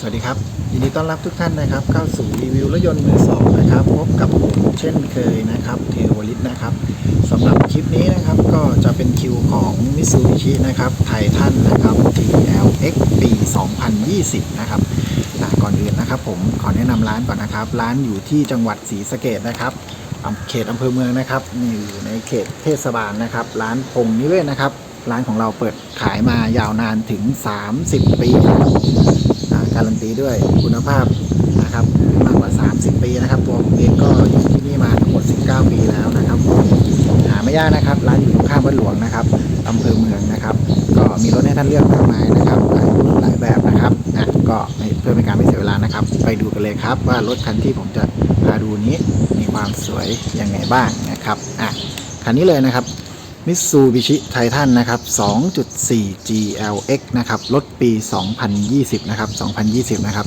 สวัสดีครับ ยินดีต้อนรับทุกท่านนะครับ เข้าสู่รีวิวรถยนต์มือสองนะครับ พบกับผมเช่นเคยนะครับเทวลิตนะครับสำหรับคลิปนี้นะครับก็จะเป็นคิวของมิซูบิชินะครับไททันนะครับ TLX ปี 2020 นะครับก่อนอื่นนะครับ ผมขอแนะนำร้านก่อนนะครับ ร้านอยู่ที่จังหวัดศรีสะเกดนะครับเขตอำเภอเมืองนะครับอยู่ในเขตเทศบาลนะครับ ร้านพงนิเวศนะครับ ร้านของเราเปิดขายมายาวนานถึง 30 ปีครับ การันตีด้วยคุณภาพนะครับมากกว่า 30 ปีนะครับ ตัวผมเองก็อยู่ที่นี่มาทั้งหมด 19 ปีแล้วนะครับ หาไม่ยากนะครับร้านอยู่ตรงข้ามวัดหลวงนะครับอำเภอเมืองนะครับ ก็มีรถให้ท่านเลือกมากมายนะครับหลายรุ่นหลายแบบนะครับอะก็เพื่อเป็นการไม่เสียเวลานะครับ ไปดูกันเลยครับว่ารถคันที่ผมจะพาดูนี้มีความสวยยังไงบ้างนะครับอะคันนี้เลยนะครับ มิตซูบิชิไททันนะครับ 2.4 GLX นะครับ รถปี 2020 นะครับ 2020 นะครับ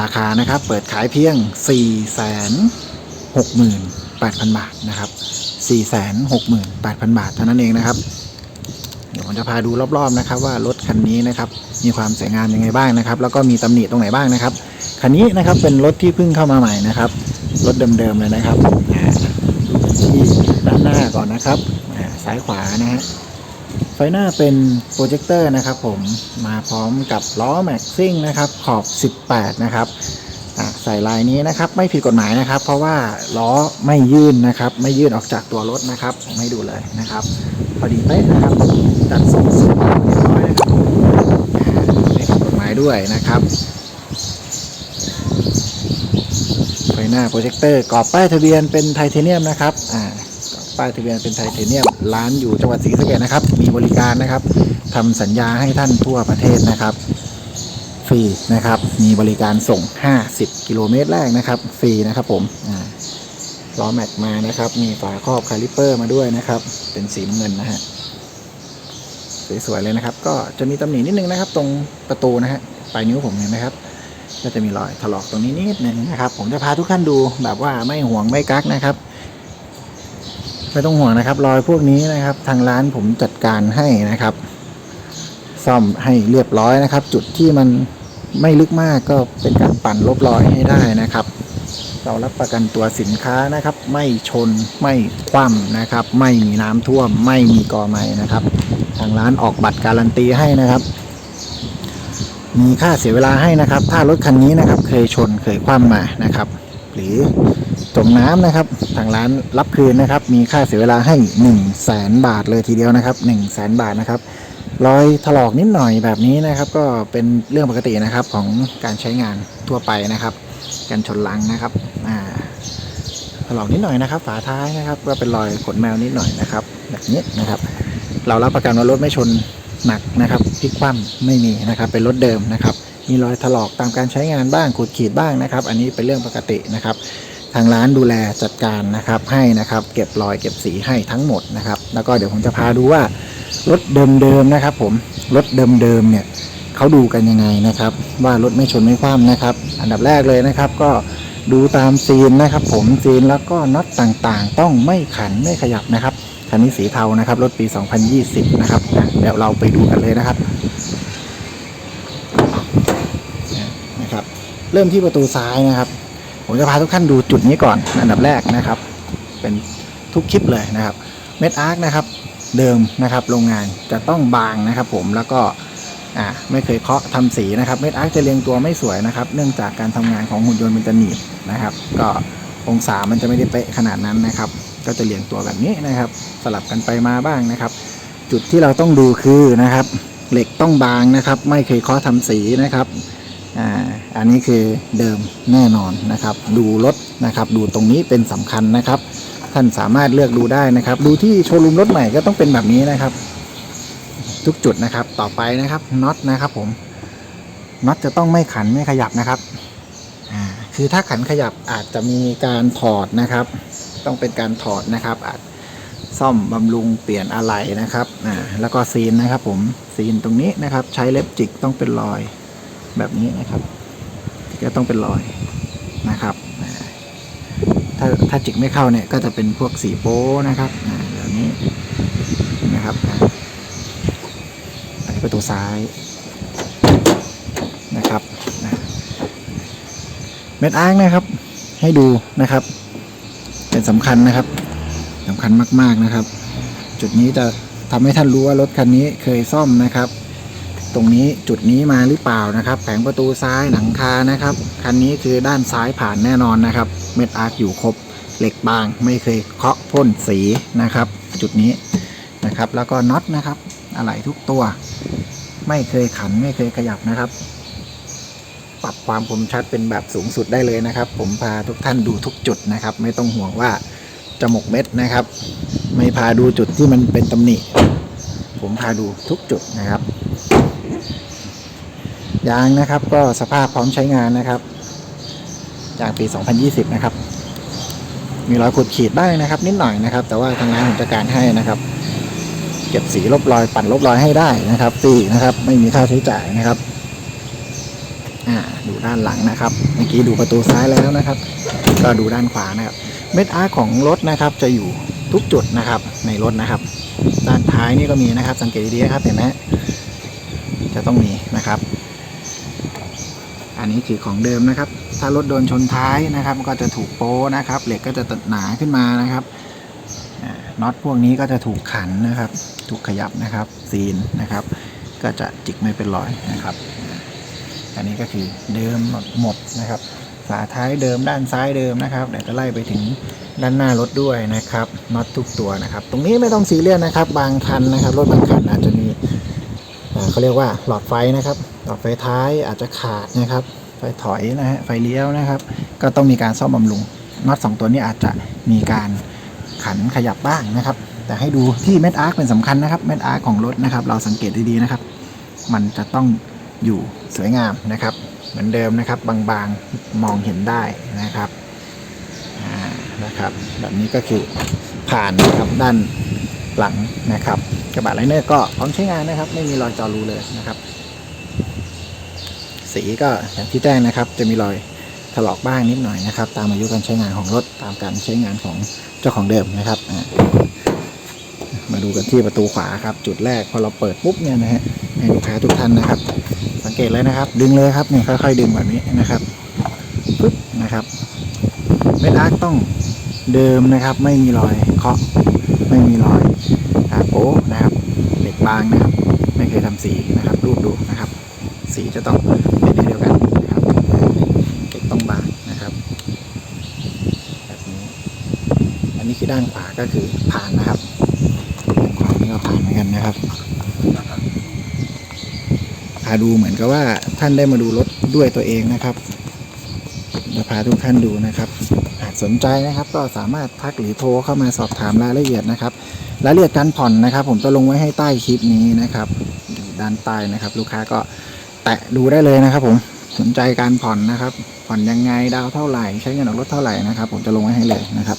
ราคานะครับ เปิดขายเพียง 468,000 บาทนะครับ 468,000 บาทเท่านั้นเองนะครับ เดี๋ยวผมจะพาดูรอบๆนะครับ ว่ารถคันนี้นะครับ มีความสวยงามยังไงบ้างนะครับ แล้วก็มีตำหนิตรงไหนบ้างนะครับ คันนี้นะครับ เป็นรถที่เพิ่งเข้ามาใหม่นะครับ รถเดิมๆเลยนะครับอ่าที่ด้านหน้าก่อนนะครับ ซ้ายขวานะฮะไฟหน้าเป็นโปรเจคเตอร์นะครับผมมาพร้อมกับล้อแม็กซิ่งนะครับขอบ 18 นะครับใส่ลายนี้นะครับไม่ผิดกฎหมายนะครับ เพราะว่าล้อไม่ยื่นนะครับ ไม่ยื่นออกจากตัวรถนะครับผมให้ดูเลยนะครับ พอดีเป๊ะนะครับจัดส่งสบเรียบร้อยนะครับไม่ผิดกฎหมายด้วยนะครับไฟหน้าโปรเจคเตอร์กรอบป้ายทะเบียนเป็นไทเทเนียมนะครับอ่า ป้ายทะเบียนเป็นไทเทเนียมร้านอยู่จังหวัดศรีสะเกษนะครับ มีบริการนะครับทำสัญญาให้ท่านทั่วประเทศนะครับ ฟรีนะครับ มีบริการส่ง 50 กิโลเมตรแรกนะครับ ฟรีนะครับผมล้อแม็กมานะครับ มีฝาครอบคาลิปเปอร์มาด้วยนะครับ เป็นสีเงินนะฮะสวยๆเลยนะครับ ก็จะมีตำหนินิดนึงนะครับ ตรงประตูนะฮะปลายนิ้วผมเห็นไหมครับก็จะมีรอยถลอกตรงนี้นิดนึงนะครับ ผมจะพาทุกท่านดูแบบว่าไม่ห่วงไม่กักนะครับ ไม่ต้องห่วงนะครับ รอยพวกนี้นะครับ ทางร้านผมจัดการให้นะครับ ซ่อมให้เรียบร้อยนะครับ จุดที่มันไม่ลึกมากก็เป็นการปั่นลบรอยให้ได้นะครับ เรารับประกันตัวสินค้านะครับ ไม่ชนไม่คว่ำนะครับ ไม่มีน้ำท่วม ไม่มีกอไม้นะครับ ทางร้านออกบัตรการันตีให้นะครับ มีค่าเสียเวลาให้นะครับ ถ้ารถคันนี้นะครับ เคยชนเคยคว่ำมานะครับ หรือ จมน้ำนะครับทางร้านรับคืนนะครับ มีค่าเสียเวลาให้1 0 0 0 0แสนบาทเลยทีเดียวนะครับ1 0 0 0 0แสนบาทนะครับรอยถลอกนิดหน่อยแบบนี้นะครับ ก็เป็นเรื่องปกตินะครับของการใช้งานทั่วไปนะครับการชนลังนะครับอ่าถลอกนิดหน่อยนะครับ ฝาท้ายนะครับ ก็เป็นรอยขนแมวนิดหน่อยนะครับ แบบนี้นะครับ เรารับประกันว่ารถไม่ชนหนักนะครับพลิกคว่ำไม่มีนะครับ เป็นรถเดิมนะครับ มีรอยถลอกตามการใช้งานบ้างขูดขีดบ้างนะครับ อันนี้เป็นเรื่องปกตินะครับ ทางร้านดูแลจัดการนะครับให้นะครับ เก็บรอยเก็บสีให้ทั้งหมดนะครับ แล้วก็เดี๋ยวผมจะพาดูว่ารถเดิมๆนะครับ ผมรถเดิมๆเนี่ยเขาดูกันยังไงนะครับ ว่ารถไม่ชนไม่คว่ำนะครับ อันดับแรกเลยนะครับ ก็ดูตามซีนนะครับ ผมซีนแล้วก็น็อตต่างๆ ต้องไม่ขันไม่ขยับนะครับคันนี้สีเทานะครับรถปี 2020 นะครับเดี๋ยวเราไปดูกันเลยนะครับนะครับ เริ่มที่ประตูซ้ายนะครับ ผมจะพาทุกท่านดูจุดนี้ก่อนอันดับแรกนะครับ เป็นทุกคลิปเลยนะครับเม็ดอาร์คนะครับเดิมนะครับโรงงานจะต้องบางนะครับ ผมแล้วก็ไม่เคยเคาะทำสีนะครับเม็ดอาร์คจะเรียงตัวไม่สวยนะครับ เนื่องจากการทำงานของหุ่นยนต์มันจะหนีบนะครับ ก็องศามันจะไม่ได้เป๊ะขนาดนั้นนะครับ ก็จะเรียงตัวแบบนี้นะครับ สลับกันไปมาบ้างนะครับ จุดที่เราต้องดูคือนะครับ เหล็กต้องบางนะครับ ไม่เคยเคาะทำสีนะครับ อ่าอันนี้คือเดิมแน่นอนนะครับ ดูรถนะครับ ดูตรงนี้เป็นสำคัญนะครับ ท่านสามารถเลือกดูได้นะครับ ดูที่โชว์รูมรถใหม่ก็ต้องเป็นแบบนี้นะครับ ทุกจุดนะครับต่อไปนะครับน็อตนะครับ ผมน็อตจะต้องไม่ขันไม่ขยับนะครับอ่าคือถ้าขันขยับอาจจะมีการถอดนะครับ ต้องเป็นการถอดนะครับอาจซ่อมบำรุงเปลี่ยนอะไหล่นะครับอ่าแล้วก็ซีนนะครับ ผมซีนตรงนี้นะครับ ใช้เล็บจิกต้องเป็นรอย แบบนี้นะครับ ก็ต้องเป็นรอยนะครับ ถ้าถ้าจิกไม่เข้าเนี่ยก็จะเป็นพวกสีโป้นะครับอ่าแบบนี้นะครับ อันนี้ประตูซ้ายนะครับเม็ดอ้าร์คนะครับ ให้ดูนะครับ เป็นสำคัญนะครับสำคัญมากๆนะครับ จุดนี้จะทำให้ท่านรู้ว่ารถคันนี้เคยซ่อมนะครับ ตรงนี้จุดนี้มาหรือเปล่านะครับ แผงประตูซ้ายหนังคานะครับ คันนี้คือด้านซ้ายผ่านแน่นอนนะครับ เม็ดอาร์คอยู่ครบเหล็กบางไม่เคยเคาะพ่นสีนะครับ จุดนี้นะครับ แล้วก็น็อตนะครับอะไหล่ทุกตัว ไม่เคยขันไม่เคยขยับนะครับ ปรับความคมชัดเป็นแบบสูงสุดได้เลยนะครับ ผมพาทุกท่านดูทุกจุดนะครับ ไม่ต้องห่วงว่าจะหมกเม็ดนะครับ ไม่พาดูจุดที่มันเป็นตำหนิผมพาดูทุกจุดนะครับ ยางนะครับ ก็สภาพพร้อมใช้งานนะครับยางปี 2020 นะครับ มีรอยขูดขีดบ้างนะครับ นิดหน่อยนะครับ แต่ว่าทางร้านผมจัดการให้นะครับ เก็บสีลบรอยปั่นลบรอยให้ได้นะครับฟรีนะครับ ไม่มีค่าใช้จ่ายนะครับอ่าดูด้านหลังนะครับ เมื่อกี้ดูประตูซ้ายแล้วนะครับ ก็ดูด้านขวานะครับ เม็ดอาร์ของรถนะครับ จะอยู่ทุกจุดนะครับในรถนะครับ ด้านท้ายนี่ก็มีนะครับ สังเกตดีๆครับเห็นไหมจะต้องมีนะครับ อันนี้คือของเดิมนะครับ ถ้ารถโดนชนท้ายนะครับ ก็จะถูกโป้นะครับ เหล็กก็จะตหนาขึ้นมานะครับน็อตพวกนี้ก็จะถูกขันนะครับ ถูกขยับนะครับ ซีนนะครับ ก็จะจิกไม่เป็นรอยนะครับ อันนี้ก็คือเดิมหมดหมดนะครับ ฝาท้ายเดิมด้านซ้ายเดิมนะครับเดี๋ยวจะไล่ไปถึงด้านหน้ารถด้วยนะครับน็อตทุกตัวนะครับ ตรงนี้ไม่ต้องซีเรียสนะครับ บางคันนะครับ รถบางคันอาจจะมีเขาเรียกว่าหลอดไฟนะครับ หลอดไฟท้ายอาจจะขาดนะครับ ไฟถอยนะฮะไฟเลี้ยวนะครับ ก็ต้องมีการซ่อมบำรุงน็อตสองตัวนี้อาจจะมีการขันขยับบ้างนะครับ แต่ให้ดูที่เม็ดอาร์คเป็นสำคัญนะครับเม็ดอาร์คของรถนะครับ เราสังเกตดีๆนะครับ มันจะต้องอยู่สวยงามนะครับ เหมือนเดิมนะครับ บางๆมองเห็นได้นะครับนะครับ แบบนี้ก็คือผ่านนะครับด้านหลังนะครับ กระบะไลเนอร์ก็พร้อมใช้งานนะครับ ไม่มีรอยจอรูเลยนะครับ สีก็อย่างที่แจ้งนะครับ จะมีรอยถลอกบ้างนิดหน่อยนะครับ ตามอายุการใช้งานของรถตามการใช้งานของเจ้าของเดิมนะครับมาดูกันที่ประตูขวาครับ จุดแรกพอเราเปิดปุ๊บเนี่ยนะฮะให้ลูกค้าทุกท่านนะครับ สังเกตเลยนะครับ ดึงเลยครับเนี่ยค่อยๆดึงแบบนี้นะครับปึ๊บนะครับเม็ดอาร์คต้องเดิมนะครับ ไม่มีรอยเคาะไม่มีรอยอาโปนะครับเหล็กบางนะครับ ไม่เคยทำสีนะครับ รูปดูนะครับ สีจะต้องเป็นเดียวกันนะครับเก็บต้องบางนะครับแบบนี้ อั นนี้คือด้านขวาก็คือผ่านนะครับด้านขวานี่ก็ผ่านเหมือนกันนะครับพาดูเหมือนกับว่าท่านได้มาดูรถด้วยตัวเองนะครับจะพาทุกท่านดูนะครับ หากสนใจนะครับก็สามารถทักหรือโทรเข้ามาสอบถามรายละเอียดนะครับ รายละเอียดการผ่อนนะครับ ผมจะลงไว้ให้ใต้คลิปนี้นะครับด้านใต้นะครับ ลูกค้าก็แตะดูได้เลยนะครับ ผมสนใจการผ่อนนะครับ ผ่อนยังไงดาวเท่าไหร่ ใช้เงินออกรถเท่าไหร่นะครับ ผมจะลงไว้ให้เลยนะครับ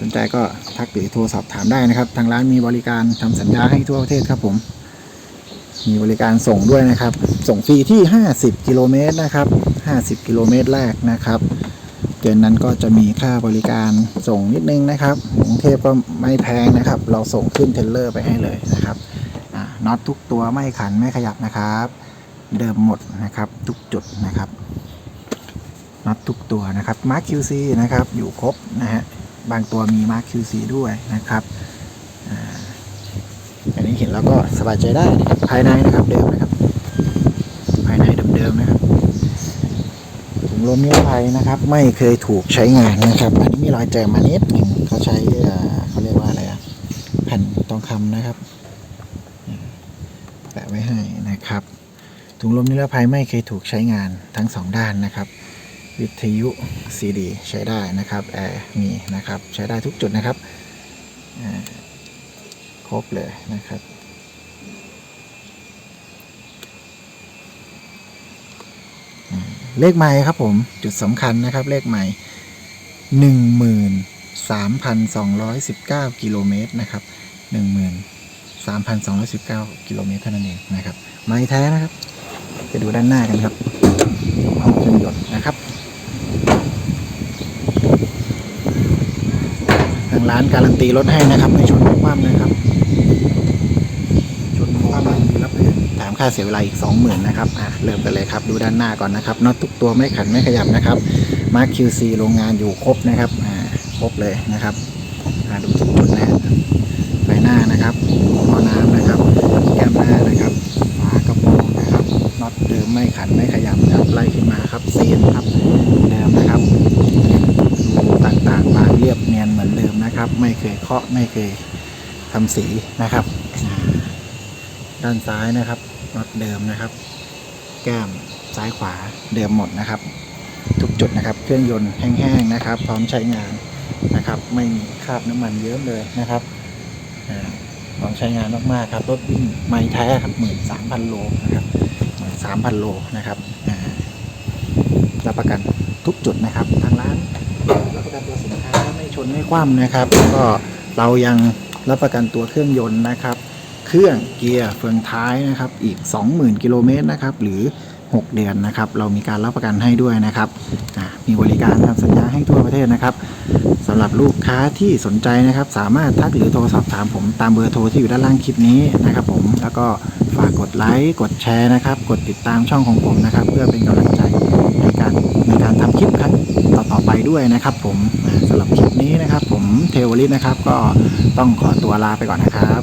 สนใจก็ทักหรือโทรสอบถามได้นะครับ ทางร้านมีบริการทำสัญญาให้ทั่วประเทศครับผม มีบริการส่งด้วยนะครับ ส่งฟรีที่ 50 กิโลเมตรนะครับ 50 กิโลเมตรแรกนะครับเกินนั้นก็จะมีค่าบริการส่งนิดนึงนะครับกรุงเทพก็ไม่แพงนะครับ เราส่งขึ้นเทเลอร์ไปให้เลยนะครับน็อตทุกตัวไม่ขันไม่ขยับนะครับ เดิมหมดนะครับทุกจุดนะครับน็อตทุกตัวนะครับมาร์ค QC นะครับอยู่ครบนะฮะ บางตัวมีมาร์ค QC ด้วยนะครับอันนี้เห็นแล้วก็สบายใจได้ภายในนะครับเดิมนะครับภายในเดิมๆนะครับถุงลมนิรภัยนะครับ ไม่เคยถูกใช้งานนะครับอันนี้มีรอยเจอมานิดหนึ่งเขาใช้เขาเรียกว่าอะไรอะแผ่นทองคำนะครับแปะไว้ให้นะครับถุงลมนิรภัยไม่เคยถูกใช้งานทั้งสองด้านนะครับ วิทยุซีดีใช้ได้นะครับแอร์มีนะครับใช้ได้ทุกจุดนะครับครบเลยนะครับเลขไม้ครับผมจุดสำคัญนะครับเลขไม้หนึ่งหมื่นสามพันสองร้อยสิบเก้ากิโลเมตรนะครับหนึ่งหมื่นสามพันสองร้อยสิบเก้ากิโลเมตรเท่านั้นเองนะครับ ไม้แท้นะครับไปดูด้านหน้ากันครับห้องเครื่องยนต์นะครับ ทานการันตีรถให้นะครับไม่ชนคว่ำนะครับ ชนคว่ำรับเพื่อนแถมค่าเสียเวลาอีก20,000นะครับอะเริ่มกันเลยครับ ดูด้านหน้าก่อนนะครับน็อตทุกตัวไม่ขันไม่ขยับนะครับมาร์ค QC โรงงานอยู่ครบนะครับอ่าครบเลยนะครับอ่าดูทุกจุดนะไฟหน้านะครับหม้อน้ำนะครับแก้มหน้านะครับฝากระโปรงนะครับน็อตเดิมไม่ขันไม่ขยับนะครับไล่ขึ้นมาครับเซียนครับเดิมนะครับ เรียบเนียนเหมือนเดิมนะครับ ไม่เคยเคาะไม่เคยทำสีนะครับ ด้านซ้ายนะครับน็อตเดิมนะครับ แก้มซ้ายขวาเดิมหมดนะครับ ทุกจุดนะครับ เครื่องยนต์แห้งๆนะครับ พร้อมใช้งานนะครับ ไม่มีคราบน้ำมันเยอะเลยนะครับพร้อมใช้งานมากๆครับรถวิ่งไม่แท้ครับหมื่นสามพันโลนะครับหมื่นสามพันโลนะครับรับประกันทุกจุดนะครับทางร้านรับประกันตัวสินค้า ชนไม่คว่ำนะครับแล้วก็เรายังรับประกันตัวเครื่องยนต์นะครับ เครื่องเกียร์เฟืองท้ายนะครับ อีก 20,000 กิโลเมตรนะครับ หรือ 6 เดือนนะครับ เรามีการรับประกันให้ด้วยนะครับ มีบริการทำสัญญาให้ทั่วประเทศนะครับสำหรับลูกค้าที่สนใจนะครับ สามารถทักหรือโทรสอบถามผมตามเบอร์โทรที่อยู่ด้านล่างคลิปนี้นะครับ ผม แล้วก็ฝากกดไลค์ กดแชร์นะครับ กดติดตามช่องของผมนะครับ เพื่อเป็นกำลังใจ การในการทำคลิปครั้งต่อๆไปด้วยนะครับ ผมสำสำหรับคลิปนี้นะครับ ผมเทวลิศนะครับ ก็ต้องขอตัวลาไปก่อนนะครับ